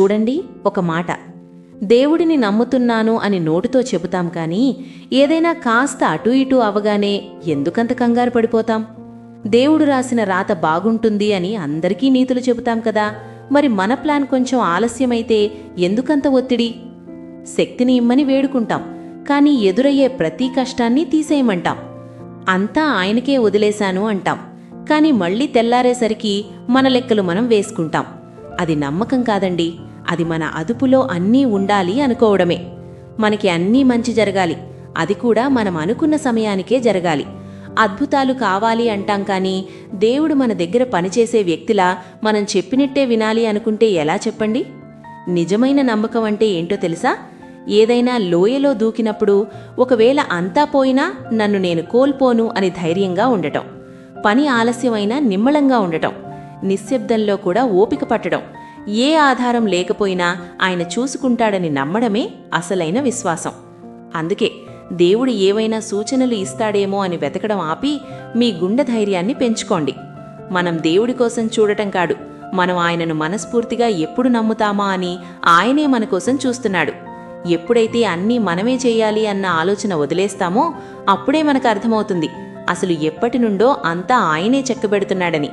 చూడండి ఒక మాట. దేవుడిని నమ్ముతున్నాను అని నోటితో చెబుతాం కానీ ఏదైనా కాస్త అటు ఇటూ అవగానే ఎందుకంత కంగారు పడిపోతాం? దేవుడు రాసిన రాత బాగుంటుంది అని అందరికీ నీతులు చెబుతాం కదా. మరి మన ప్లాన్ కొంచెం ఆలస్యమైతే ఎందుకంత ఒత్తిడి? శక్తిని ఇమ్మని వేడుకుంటాం కానీ ఎదురయ్యే ప్రతి కష్టాన్ని తీసేయమంటాం. అంతా ఆయనకే వదిలేశాను అంటాం కానీ మళ్ళీ తెల్లారేసరికి మన లెక్కలు మనం వేసుకుంటాం. అది నమ్మకం కాదండి. అది మన అదుపులో అన్నీ ఉండాలి అనుకోవడమే. మనకి అన్నీ మంచి జరగాలి. అది కూడా మనం అనుకున్న సమయానికే జరగాలి. అద్భుతాలు కావాలి అంటాం కానీ దేవుడు మన దగ్గర పనిచేసే వ్యక్తిలా మనం చెప్పినట్టే వినాలి అనుకుంటే ఎలా చెప్పండి? నిజమైన నమ్మకం అంటే ఏంటో తెలుసా? ఏదైనా లోయలో దూకినప్పుడు ఒకవేళ అంతా పోయినా నన్ను నేను కోల్పోను అని ధైర్యంగా ఉండటం. పని ఆలస్యమైనా నిమ్మళంగా ఉండటం. నిశ్శబ్దంలో కూడా ఓపిక పట్టడం. ఏ ఆధారం లేకపోయినా ఆయన చూసుకుంటాడని నమ్మడమే అసలైన విశ్వాసం. అందుకే దేవుడు ఏవైనా సూచనలు ఇస్తాడేమో అని వెతకడం ఆపి మీ గుండె ధైర్యాన్ని పెంచుకోండి. మనం దేవుడి కోసం చూడటం కాడు మనం ఆయనను మనస్ఫూర్తిగా ఎప్పుడు నమ్ముతామా అని ఆయనే మన కోసం చూస్తున్నాడు. ఎప్పుడైతే అన్నీ మనమే చేయాలి అన్న ఆలోచన వదిలేస్తామో అప్పుడే మనకు అర్థమవుతుంది అసలు ఎప్పటి నుండో అంతా ఆయనే చెక్కబెడుతున్నాడని.